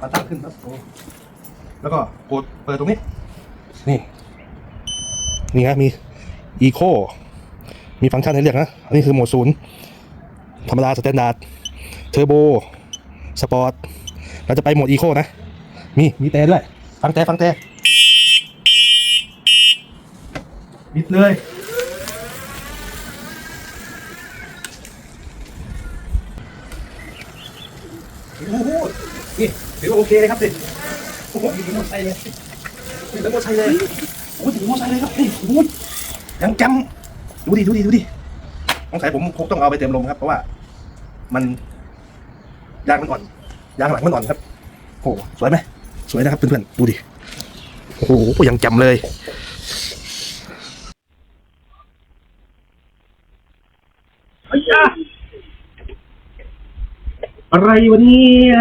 มาตั้งขึ้นครับโอ้แล้วก็กดเปิดตรงนี้ นี่ นี่ฮะมี Eco มีฟังก์ชันให้เลือกนะ อันนี้คือโหมดศูนย์ธรรมดาสแตนดาร์ดเทอร์โบ สปอร์ต เราจะไปโหมด Eco นะ มี มีแต่ด้วย ฟังแต่ฟังแต่บิดเลย ถือว่าโอเคเลยครับสิโอ้โหถึงหมดใจเลยถึงหมดใจเลยโอ้โหถึงหมดใจเลยครับนี่โอ้โหยังจำดูดิดูดิดูดิสงสัยผมคงต้องเอาไปเติมลมครับ เพราะว่า มันยางมันอ่อนยางหลังมันอ่อนครับโอ้โหสวยไหมสวยนะครับเพื่อนๆดูดิโอ้โหยังจำเลยอะไรวะเนี่ย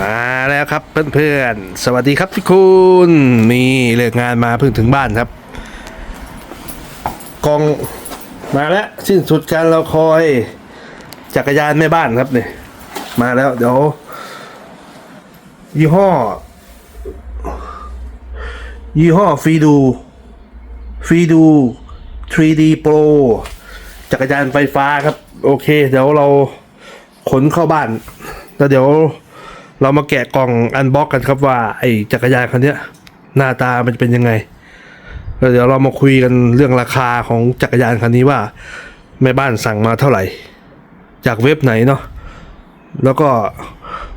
มาแล้วครับเพื่อนๆ สวัสดีครับพี่คุณนี่เลิกงานมาเพิ่งถึงบ้านครับ กองมาแล้วสิ้นสุดการเราคอยจักรยานแม่บ้านครับเนี่ยมาแล้วเดี๋ยวยี่ห้อ ยี่ห้อฟีดูฟีดู 3D Pro จักรยานไฟฟ้าครับ โอเค เดี๋ยวเราขนเข้าบ้านแล้วเดี๋ยว เรามาแกะกล่องอันบ็อกกันครับว่าไอ้จักรยานคันนี้หน้าตามันจะเป็นยังไงแล้วเดี๋ยวเรามาคุยกันเรื่องราคาของจักรยานคันนี้ว่าแม่บ้านสั่งมาเท่าไหร่ จากเว็บไหนเนาะแล้วก็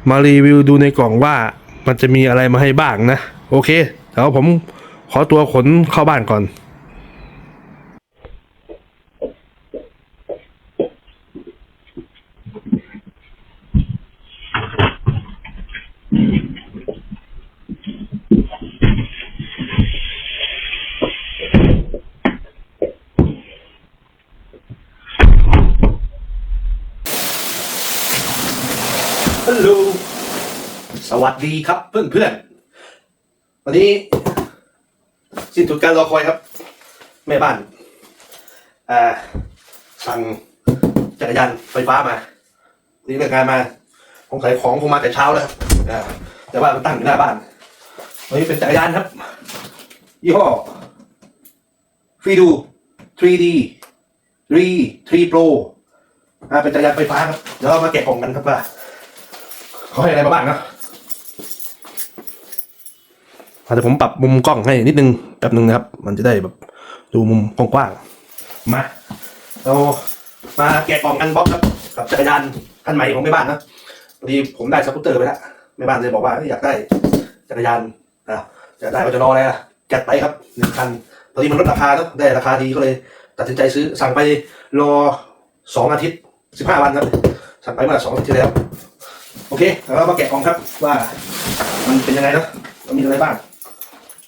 มารีวิวดูในกล่องว่ามันจะมีอะไรมาให้บ้างนะ โอเคเดี๋ยวผมขอตัวขนเข้าบ้านก่อน สวัสดีครับเพื่อนเพื่อนวันนี้ สิ้นสุดการรอคอยครับ แม่บ้านอ่าสั่งจักรยานไฟฟ้ามานี่เลิกงานมาคงขายของคงมาแต่เช้าแล้วแต่ว่ามันตั้งอยู่หน้าบ้านวันนี้เป็นจักรยานครับ ยี่ห้อฟีดู 3D 3 3 Pro อ่าเป็นจักรยานไฟฟ้าครับเดี๋ยวเรามาแกะกล่องกันครับว่าเขาให้อะไรมาบ้างเนาะ อาจจะผมปรับมุมกล้องให้นิดนึงแป๊บนึงนะครับ มันจะได้แบบดูมุมกว้างๆมาเรามาแกะกล่องอันบ็อกครับกับจักรยานคันใหม่ของแม่บ้านนะพอดีผมได้สกูตเตอร์ไปแล้วแม่บ้านเลยบอกว่าอยากได้จักรยานอะอยากได้ก็จะรออะไรล่ะจัดไปครับหนึ่งคันพอดีมันลดราคาเนอะได้ราคาดีก็เลย ตัดสินใจซื้อสั่งไปรอสองอาทิตย์สิบห้าวันครับสั่งไปเมื่อสองอาทิตย์ที่แล้ว โอเคแล้วเรามาแกะกล่องครับว่ามันเป็นยังไงเนะมันมีอะไรบ้าง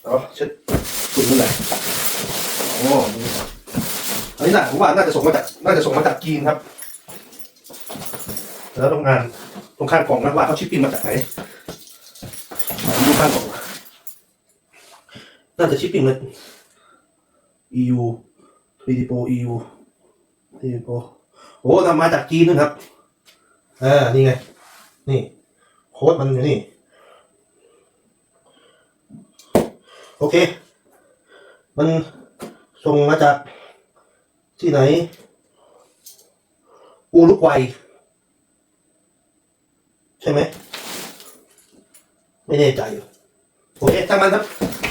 เอาเช็ดฝุ่นมันหน่อยโอ้อันนี้น่ะผมว่าน่าจะส่งมาจากน่าจะส่งมาจากจีนครับ แล้วตรงงานตรงข้างกล่องนั้นว่าเขาชิปปิ้งมาจากไหนผมดูข้างกล่องน่าจะชิปปิ้งเลย EU 3D Pro EU 3D Pro โอ้ทำมาจากจีนนะครับอ่านี่ไง นี่ โค้ดมันอยู่นี่ โอเค มันส่งมาจากที่ไหน อูรุกวัย ใช่ไหม ไม่แน่ใจโอเคช่างมันครับ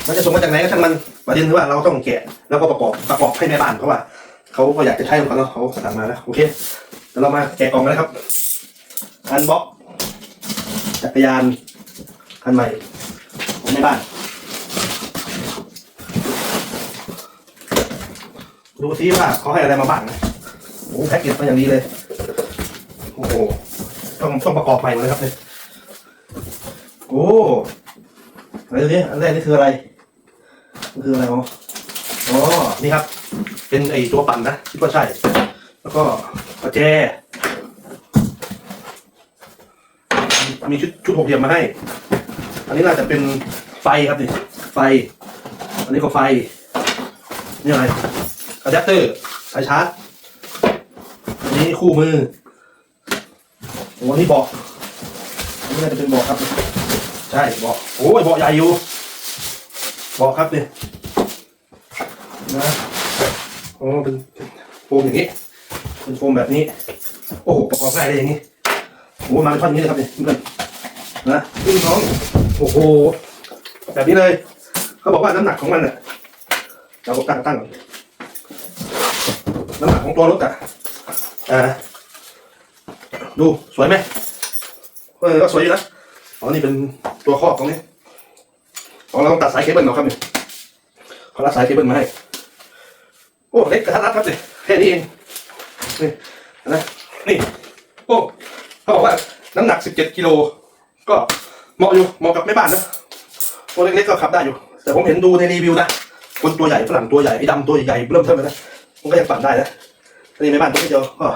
มันจะส่งมาจากไหนก็ช่างมัน ประเด็นคือว่าเราต้องแกะ แล้วก็ประกอบ ประกอบให้แม่บ้านเพราะว่า เขาก็อยากจะใช้ของเขาเขาสั่งมาแล้ว โอเคเดี๋ยวเรามาแกะกล่องกันนะครับ อันบ็อกจักรยานคันใหม่ของแม่บ้าน ดูซิว่าเขาให้อะไรมาบ้างนะโอ้แพ็กเกจมาอย่างดีเลย โอ้โหต้องต้องประกอบใหม่หมดเลยครับเนี่ยโอ้อะไรตัวนี้อันแรกนี่คืออะไรมันคืออะไรอ๋ออ๋อนี่ครับ เป็นไอตัวปั่นนะคิดว่าใช่ แล้วก็ประแจ มีชุดชุดหกเหลี่ยมมาให้ อันนี้น่าจะเป็นไฟครับนี่ไฟ อันนี้ก็ไฟ นี่อะไร อะแดปเตอร์สายชาร์จอันนี้คู่มือโอ้อันนี้เบาะอันนี้น่าจะเป็นเบาะครับ ใช่เบาะโอ้ยเบาะใหญ่อยู่เบาะครับเนี่ยนะโอ้เป็นโฟมอย่างนี้เป็นโฟมแบบนี้ โอ้โหประกอบง่ายเลยอย่างนี้โอ้มาเป็นท่อนอย่างนี้เลยครับเนี่ยเพื่อนนะขึ้นท้องโอ้โหแบบนี้เลย เขาบอกว่าน้ำหนักของมันเนี่ยเราก็ตั้งตั้งก่อน ของตัวรถอะอ่าดูสวยไหมเออก็สวยอยู่นะอ๋อนี่เป็นตัวครอบตรงนี้อ๋อเราต้องตัดสายเคเบิลเนาะครับเนี่ยเขารัดสายเคเบิลมาให้โอ้เล็กกระทัดรัดครับเนี่ยแค่นี้เองนี่นะนี่โอ้เขาบอกว่าน้ำหนัก 17กิโลก็เหมาะอยู่เหมาะกับแม่บ้านนะตัวเล็กๆก็ขับได้อยู่ แต่ผมเห็นดูในรีวิวนะคนตัวใหญ่ฝรั่งตัวใหญ่ไอ้ดำตัวใหญ่เริ่มเทิมเลยนะมันก็ยังปั่นได้นะ อันนี้แม่บ้านตัวนี้เดียวก็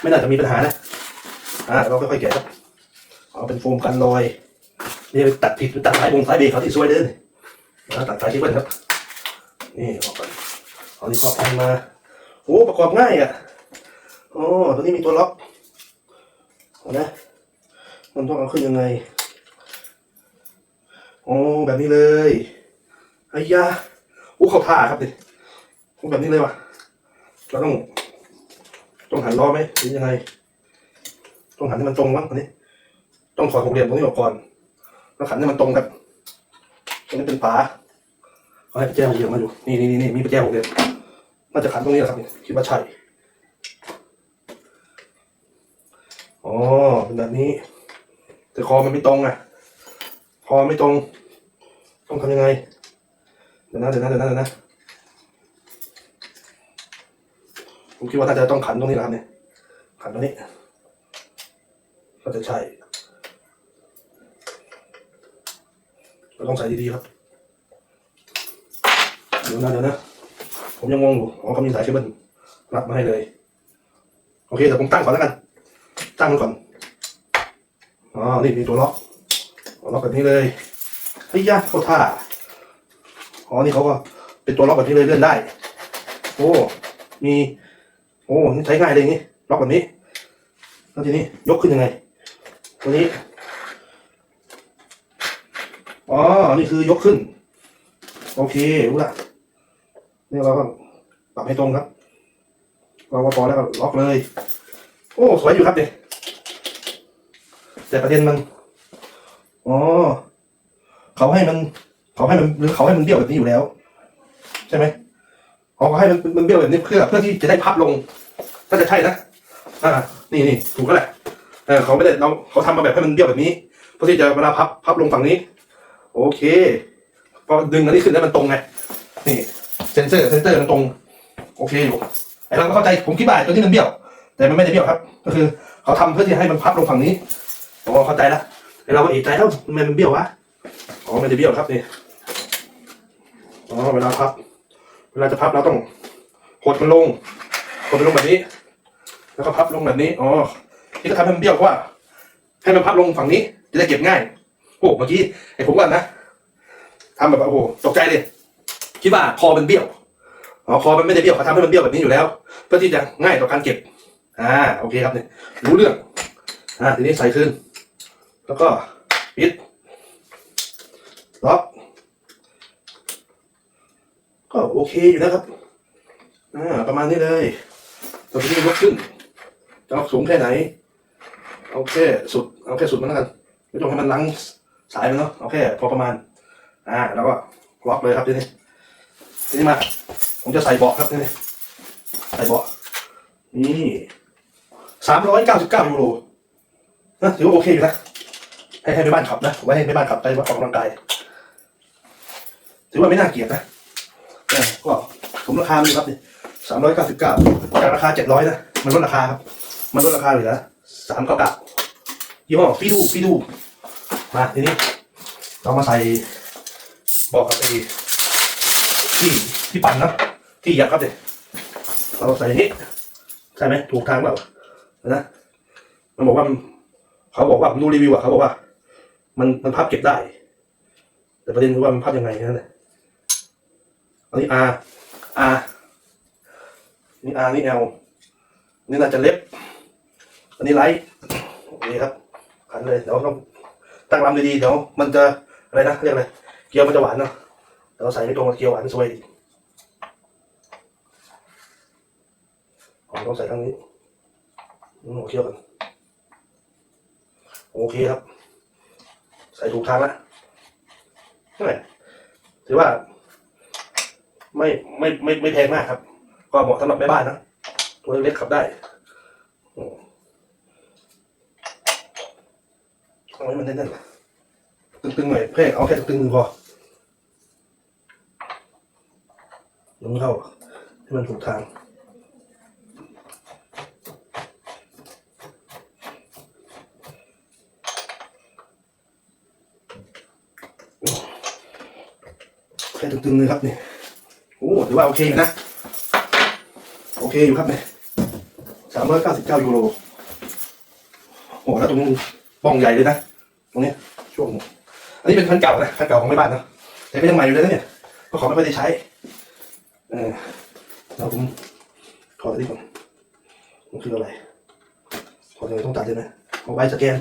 ไม่น่าจะมีปัญหานะอ่าเราค่อยๆแกะครับเอาเป็นโฟมกันรอยนี่ไปตัดผิดไปตัดสายบงสายเบรกเขาที่ซวยเดินแล้วตัดสายชิปเปิลครับ นี่ออกก่อนเอาที่ครอบพันมาโอ้ประกอบง่ายอะโอ้ตัวนี้มีตัวล็อกนะมันต้องเอาขึ้นยังไงโอ้แบบนี้เลยไอ้ยาโอ้เขาท่าครับดิโอ้แบบนี้เลยว่ะเราต้อง ต้องหันล้อไหมหรือยังไง ต้องหันให้มันตรงมั้งอันนี้ ต้องถอดหกเหลี่ยมตรงนี้ออกก่อนแล้วขันให้มันตรงครับตรงนี้เป็นฝาเขาให้ประแจหกเหลี่ยมมาอยู่นี่นี่นี่มีประแจหกเหลี่ยมน่าจะขันตรงนี้แหละครับคิดว่าใช่อ๋อเป็นแบบนี้ แต่คอมันไม่ตรงอะ คอไม่ตรง ต้องทำยังไง เดี๋ยวนะเดี๋ยวนะเดี๋ยวนะเดี๋ยวนะ ผมคิดว่าน่าจะต้องขันตรงนี้แหละครับเนี่ยขันตรงนี้ ก็จะใช่เราต้องใส่ดีๆครับเดี๋ยวนะเดี๋ยวนะผมยังงงอยู่อ๋อเขามีสายเคเบิลรับมาให้เลย โอเคเดี๋ยวผมตั้งก่อนแล้วกัน ตั้งมันก่อนอ๋อนี่มีตัวล็อกล็อกแบบนี้เลยเฮ้ยยากเข้าท่าอ๋อนี่เขาก็เป็นตัวล็อกแบบนี้เลยเลื่อนได้ โอ้ มี โอ้นี่ใช้ง่ายเลยอย่างนี้ ล็อกแบบนี้แล้วทีนี้ยกขึ้นยังไง ตัวนี้ อ๋อ นี่คือยกขึ้น โอเค รู้ละนี่เราก็ปรับให้ตรงครับเราก็พอแล้วก็ล็อกเลย โอ้ สวยอยู่ครับเนี่ยแต่ประเด็นมัน อ๋อ เขาให้มัน เขาให้มันหรือเขาให้มันเบี้ยวแบบนี้อยู่แล้ว ใช่ไหม อ๋อเขาให้มันมันเบี้ยวแบบนี้เพื่อเพื่อที่จะได้พับลงน่าจะใช่นะอ่า นี่นี่ถูกก็แหละเออเขาไม่ได้เราเขาทำมาแบบให้มันเบี้ยวแบบนี้เพื่อที่จะเวลาพับพับลงฝั่งนี้ โอเคพอดึงอันนี้ขึ้นแล้วมันตรงไงนี่เซนเซอร์เซนเซอร์มันตรง โอเคอยู่ไอเราก็เข้าใจผมคิดว่าตัวนี้มันเบี้ยว แต่มันไม่ได้เบี้ยวครับ ก็คือ เขาทำเพื่อที่ให้มันพับลงฝั่งนี้อ๋อเข้าใจละไอเราก็เอกใจแล้วทำไมมันเบี้ยววะอ๋อไม่ได้เบี้ยวครับนี่อ๋อเวลาพับ เวลาจะพับเราต้องกดมันลงกดมันลงแบบนี้ แล้วก็พับลงแบบนี้อ๋อที่จะทำให้มันเบี้ยวเพราะว่า ให้มันพับลงฝั่งนี้จะได้เก็บง่าย โอ้เมื่อกี้ไอ้ผมว่านะทำแบบว่าโอ้โหตกใจเลยคิดว่าคอมันเบี้ยวอ๋อคอมันไม่ได้เบี้ยวเขาทำให้มันเบี้ยวแบบนี้อยู่แล้ว เพื่อที่จะง่ายต่อการเก็บ อ่าโอเคครับเนี่ยรู้เรื่อง อ่าทีนี้ใส่ขึ้น แล้วก็ปิดล็อก ก็โอเคอยู่นะครับอ่าประมาณนี้เลยตอนนี้ยกขึ้นจะเอาสูงแค่ไหน เอาแค่สุด เอาแค่สุดมันแล้วกันไม่ต้องให้มันลังสายมันเนาะเอาแค่พอประมาณ อ่า แล้วก็ล็อกเลยครับทีนี้ทีนี้มา ผมจะใส่เบาะครับทีนี้ใส่เบาะนี่สามร้อยเก้าสิบเก้ายูโรนะถือว่าโอเคอยู่นะให้ให้ไปบ้านขับนะไว้ให้ไปบ้านขับไปออกกำลังกายถือว่าไม่น่าเกลียดนะ ก็ผมราคามันครับนี่สามร้อยเก้าสิบเก้าจากราคาเจ็ดร้อยนะ มันลดราคาครับ มันลดราคาเหลือสามเก้าเก้ายี่ห้อฟีดูฟีดูมาทีนี้เรามาใส่บอกกับไอ้ที่ที่ปั่นนะที่ยับครับเด็เราใส่อย่างนี้ใช่ไหมถูกทางเปล่านะมันบอกว่าเขาบอกว่าผมดูรีวิวอะเขาบอกว่า มันมันพับเก็บได้ แต่ประเด็นคือว่ามันพับยังไงนั่นแหละ อันนี้ R R นี่ R นี่ L นี่น่าจะเล็บ อันนี้ไลท์โอเคครับขันเลยเดี๋ยวต้องตั้งลำดีๆเดี๋ยวมันจะอะไรนะเรียกอะไรเกี๊ยวมันจะหวานเนาะเดี๋ยวเราใส่ไม่ตรงเกี๊ยวหวานซวยอีผมต้องใส่ข้างนี้อืมโอเคกันโอเคครับ ใส่ถูกทางแล้วไม่ถือว่า ไม่ไม่ไม่ไม่แพงมากครับ ก็เหมาะสำหรับแม่บ้านนะตัวเล็กขับได้เอาไว้มันแน่นๆตึงๆหน่อยเพ่เอาแค่ตึงๆพอลงเข้าให้มันถูกทางแค่ตึงๆเลยครับนี่ โอ้ถือว่าโอเคอยู่นะ โอเคอยู่ครับเนี่ยสามร้อยเก้าสิบเก้ายูโรโอ้แล้วตรงนี้บ้องใหญ่เลยนะ ตรงนี้ช่วง อันนี้เป็นคันเก่านะคันเก่าของแม่บ้านนะแต่ก็ยังใหม่อยู่เลยนะเนี่ย ก็ขอไม่ค่อยได้ใช้ เออเราผมถอดอันนี้ก่อนมันคืออะไรถอดยังไงต้องตัดเลยนะเอาไว้สแกน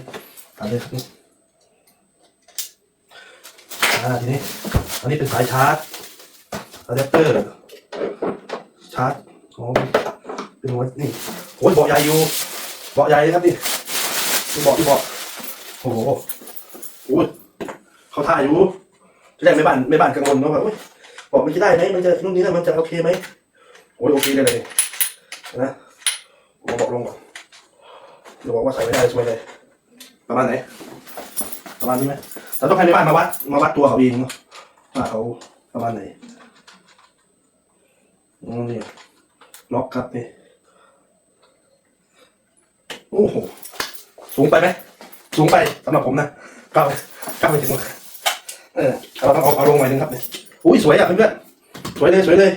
ตัดเลยครับนี่อ่าทีนี้ อันนี้เป็นสายชาร์จ อะแดปเตอร์ชาร์จอ๋อเป็นหัวนี่โอ้ยเบาะใหญ่อยู่เบาะใหญ่เลยครับนี่ดูเบาะดูเบาะโอ้โหโอ้ยเขาท่าอยู่ที่แรกไม่บ้านไม่บ้านกังวลว่าแบบโอ้ยบาะมันจะได้ไหมมันจะนู่นนี่นั่นมันจะโอเคไหมโอ้ยโอเคเลยเลยนะเอาเบาะลงก่อนเดี๋ยวบอกว่าใส่ไม่ได้ช่วยเลยประมาณไหนประมาณนี้ไหมเราต้องให้แม่บ้านมาวัดมาวัดตัวเขาเองเนาะว่าเขาประมาณไหน อ๋อนี่ล็อกครับนี่โอ้โห สูงไปไหม สูงไปสำหรับผมนะก้าวก้าวไปถึงเออเราต้องเอาเอาลงหน่อยนึงครับนี่อุ้ยสวยอะเพื่อนๆสวยเลยสวยเลย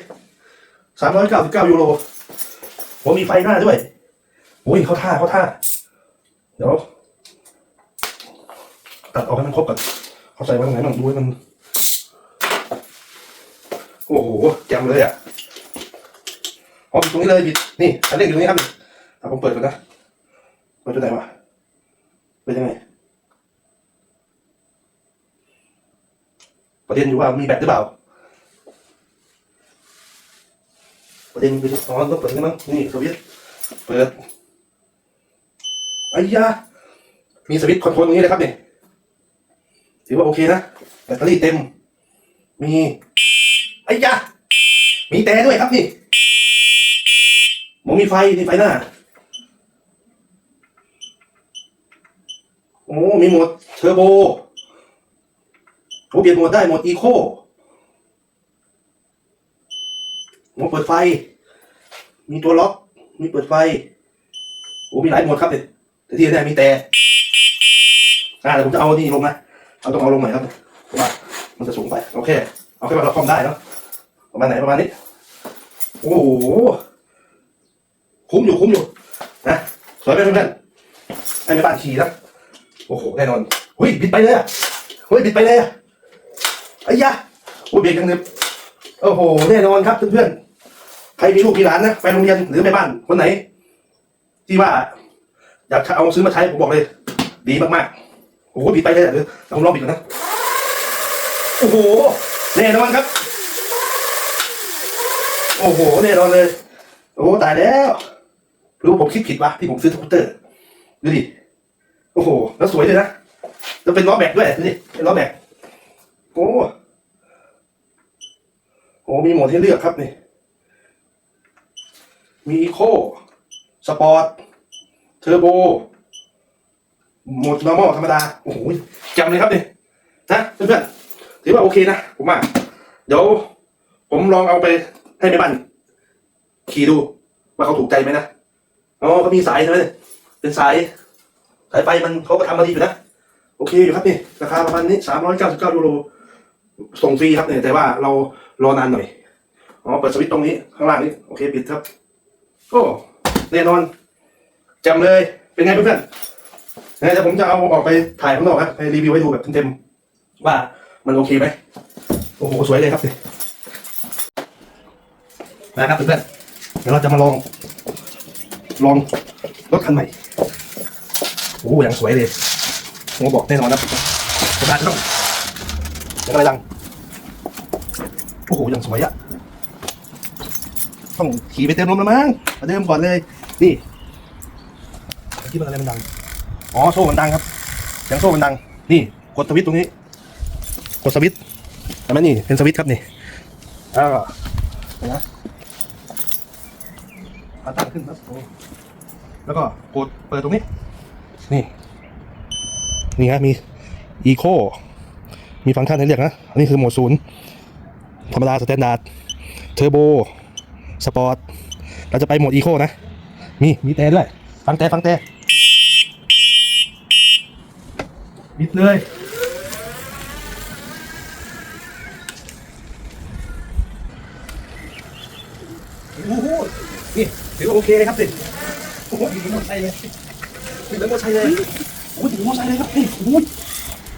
สามร้อยเก้าสิบเก้ายูโรผมมีไฟหน้าด้วยโอ้ยเข้าท่าเข้าท่า เดี๋ยว ตัดออกให้มันครบก่อนเขาใส่ไว้ตรงไหนบ้างดูให้มัน โอ้โหแจ่มเลยอะ อ๋ออยู่ตรงนี้เลยบิดนี่อันเร่งอยู่ตรงนี้ครับอะผมเปิดก่อนนะเปิดตัวไหนวะเป็นยังไง ประเด็นอยู่ว่ามีแบตหรือเปล่า ประเด็นคืออ๋อต้องเปิดนี่มั้งนี่สวิตช์เปิดไอ้ยามีสวิตช์คอนโทรลตรงนี้เลยครับเนี่ยถือว่าโอเคนะแบตเตอรี่เต็ม มีไอ้ยะมีแต่ด้วยครับนี่ ผมมีไฟนี่ไฟหน้า โอ้ มีโหมดเทอร์โบโอ้เปลี่ยนโหมดได้โหมดอีโคโหมเปิดไฟ มีตัวล็อก มีเปิดไฟ โอ้ มีหลายโหมดครับเนี่ยแต่ที่แน่มีแต่อ่าเดี๋ยวผมจะเอานี่ลงนะเราต้องเอาลงหน่อยครับเพราะว่ามันจะสูงไป โอเค เอาแค่ว่าเราคอมได้เนาะประมาณไหนประมาณนี้ โอ้โห คุ้มอยู่คุ้มอยู่นะสวยไหมเพื่อนๆให้แม่บ้านขี่นะโอ้โหแน่นอนหุ้ยบิดไปเลยอะเฮ้ยบิดไปเลยอะไอ้ยะโอ้ยเบรกยังเนึบโอ้โหแน่นอนครับเพื่อนๆใครมีลูกมีหลานนะไปโรงเรียนหรือแม่บ้านคนไหน ที่ว่า อยากเอาซื้อมาใช้ผมบอกเลย ดีมากๆโอ้โหบิดไปเลยอะเดี๋ยวลองลองบิดก่อนนะโอ้โหแน่นอนครับ โอ้โหแน่นอนเลย โอ้ตายแล้ว รู้ผมคิดผิดวะที่ผมซื้อสกูตเตอร์ดูดิโอ้โห แล้วสวยเลยนะแล้วเป็นล้อแบกด้วยดูดิเป็นล้อแบกโอ้โหมีโหมดให้เลือกครับนี่มีอีโคสปอร์ตเทอร์โบโหมด normal ธรรมดา โอ้โหจำเลยครับนี่นะเพื่อนๆถือว่าโอเคนะ ผมว่า เดี๋ยว ผมลองเอาไปให้แม่บ้านขี่ดู ว่าเขาถูกใจไหมนะ อ๋อเขามีสายใช่ไหมเป็นสาย สายไฟมันเขาก็ทำมาดีอยู่นะ โอเคอยู่ครับนี่ราคาประมาณนี้สามร้อยเก้าสิบเก้ายูโรส่งฟรีครับเนี่ยแต่ว่าเรารอนานหน่อย อ๋อ เปิดสวิตช์ตรงนี้ข้างล่างนี้โอเคปิดครับ โอ้แน่นอนจำเลย เป็นไงเพื่อนๆนะเดี๋ยวผมจะเอาออกไปถ่ายข้างนอกครับไปรีวิวให้ดูแบบเต็มๆว่ามันโอเคไหมโอ้โหสวยเลยครับนี่นะครับเพื่อนๆเดี๋ยวเราจะมาลอง ลองรถคันใหม่โอ้ย่างสวยเลยผมบอกแน่นอนนะกระดาษต้องยังอะไรดังโอ้โหย่างสวยอะต้องขี่ไปเติมลมแล้วมั้งมาเดิมก่อนเลยนี่คิดว่าอะไรมันดังอ๋อโซ่มันดังครับเสียงโซ่มันดัง นี่กดสวิตช์ตรงนี้ กดสวิตช์เห็นไหมนี่เป็นสวิตช์ครับนี่แล้วก็นไหมขาตั้งขึ้นครับโอ้ แล้วก็กดเปิดตรงนี้ นี่ นี่ฮะมีอีโคมีฟังก์ชันให้เรียกนะ อันนี้คือโหมดศูนย์ธรรมดาสแตนดาร์ดเทอร์โบ สปอร์ต เราจะไปโหมดอีโคนะ มี มีแต่ด้วย ฟังแต่ฟังแต่บิดเลยโอ้โหนี่ถือว่าโอเคเลยครับสิ โอ้ยถึงมอไซค์เลยถึงมอเตอร์ไซค์เลยโอ้โหถึงมอไซค์เลยครับนี่โอ้โห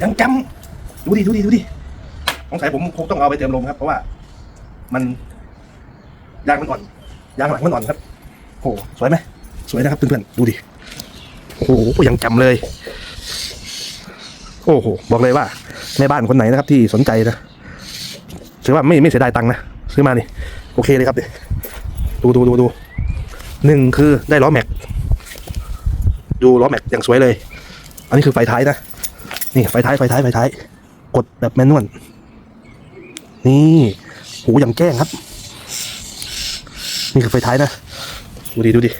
ยังจำดูดิดูดิดูดิสงสัยผมคงต้องเอาไปเติมลมครับ เพราะว่า มันยางมันอ่อนยางหลังมันอ่อนครับโอ้โหสวยไหมสวยนะครับเพื่อนๆดูดิโอ้โหยังจำเลย โอ้โหบอกเลยว่าแม่บ้านคนไหนนะครับ ที่สนใจนะถือว่าไม่ไม่เสียดายตังค์นะซื้อมานี่โอเคเลยครับเดี๋ยวดูดูดูดู หนึ่งคือได้ล้อแม็ก ดูล้อแม็กอย่างสวยเลย อันนี้คือไฟท้ายนะ นี่ไฟท้ายไฟท้ายไฟท้าย กดแบบแมนนวล นี่โหอย่างแจ้งครับ นี่คือไฟท้ายนะ ดูดิดูดิ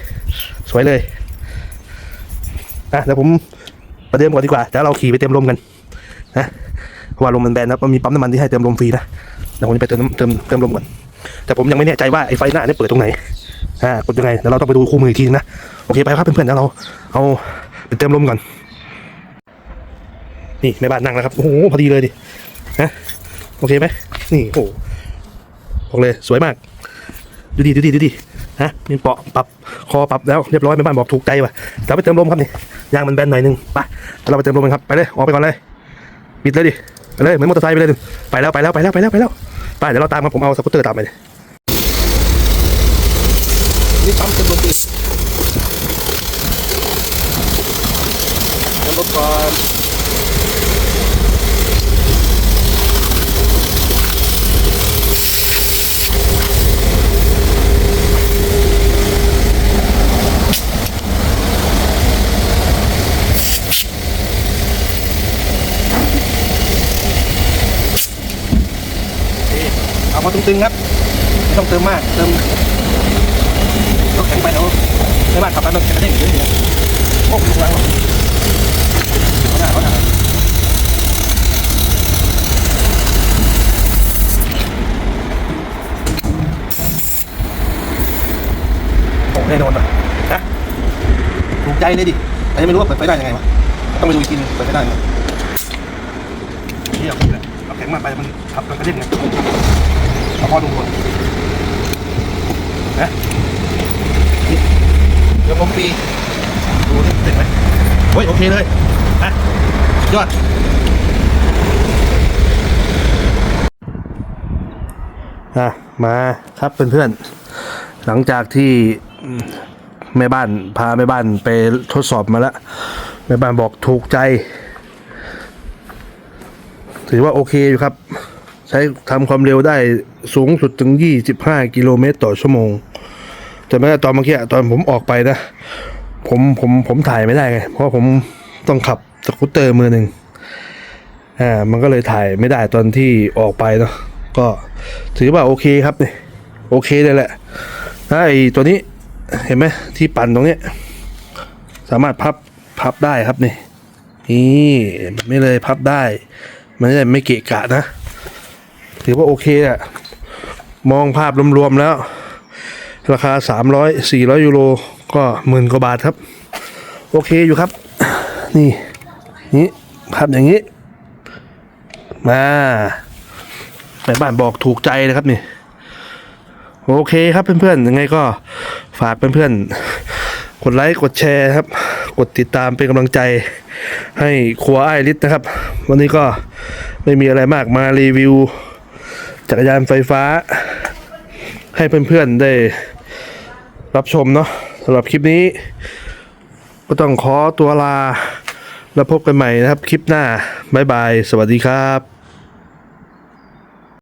สวยเลยอะเดี๋ยวผมประเดิมก่อนดีกว่าเดี๋ยวเราขี่ไปเติมลมกันนะเพราะว่าลมมันแบนนะมันมีปั๊มน้ำมันที่ให้เติมลมฟรีนะเดี๋ยวผมจะไปเติมเติมเติมลมก่อนแต่ผมยังไม่แน่ใจว่าไอ้ไฟหน้าเนี่ยเปิดตรงไหน อ่ากดยังไงเดี๋ยวเราต้องไปดูคู่มืออีกทีนะโอเคไปครับเพื่อนๆเดี๋ยวเราเอาไปเติมลมก่อนนี่แม่บ้านนั่งแล้วครับโอ้โหพอดีเลยดินะโอเคไหมนี่โอ้โหบอกเลยสวยมากดูดิดูดิดูดิฮะมีเปาะปรับคอปรับแล้วเรียบร้อยแม่บ้านบอกถูกใจว่ะเดี๋ยวไปเติมลมครับนี่ยางมันแบนหน่อยนึงไปเราไปเติมลมกันครับไปเลยออกไปก่อนเลยปิดเลยดิไปเลยเหมือนมอเตอร์ไซค์ไปเลยดิไปแล้วไปแล้วไปแล้วไปแล้วไปแล้วไปเดี๋ยวเราตามมาผมเอาสกูตเตอร์ตามไปเลย นี่ปั๊มเต็มรถดิรถก่อนเไม่บ้านขับไปมันแข็งกระเด้งเยอะเลยโอ้ยหลังหรอเขาหน้าเขาหน้าโอ้แน่นอนนะนะถูกใจเลยดิแต่ยังไม่รู้ว่าเปิดไฟได้ยังไงวะต้องไปดูอีกทีนึงเปิดไฟได้ไหมนี่เอาแหละเอาแข็งมากไปมันขับมันกระเด้งไงเอาพอดูก่อนนะ เดี๋ยวผมปีดูนี่เสร็จไหมเฮ้ยโอเคเลยอะยอดอะมาครับเพื่อนๆ หลังจากที่แม่บ้านพาแม่บ้านไปทดสอบมาแล้วแม่บ้านบอกถูกใจ ถือว่าโอเคอยู่ครับ ใช้ทำความเร็วได้สูงสุดถึง 25 กิโลเมตรต่อชั่วโมง แต่แม้ตอนเมื่อกี้ตอนผมออกไปนะ ผมผมผมถ่ายไม่ได้ไง เพราะผมต้องขับสกูตเตอร์มือหนึ่งอ่ามันก็เลยถ่ายไม่ได้ตอนที่ออกไปเนาะก็ถือว่าโอเคครับนี่โอเคเลยแหละไอตัวนี้เห็นไหมที่ปั่นตรงเนี้ยสามารถพับพับได้ครับนี่นี่ไม่เลยพับได้ มันจะไม่เกะกะนะ ถือว่าโอเคอะมองภาพรวมๆแล้ว ราคา 300 400 ยูโรก็หมื่นกว่าบาทครับ โอเคอยู่ครับ นี่นี่ภาพอย่างนี้ มาแม่บ้านบอกถูกใจนะครับนี่ โอเคครับเพื่อนๆยังไงก็ฝากเพื่อนๆกดไลค์กดแชร์ครับ กดติดตามเป็นกำลังใจให้ครัวไอริสนะครับ วันนี้ก็ไม่มีอะไรมากมารีวิว จักรยานไฟฟ้าให้เพื่อนๆได้ รับชมเนาะสำหรับคลิปนี้ ก็ต้องขอตัวลา แล้วพบกันใหม่นะครับคลิปหน้า บ๊ายบาย สวัสดีครับ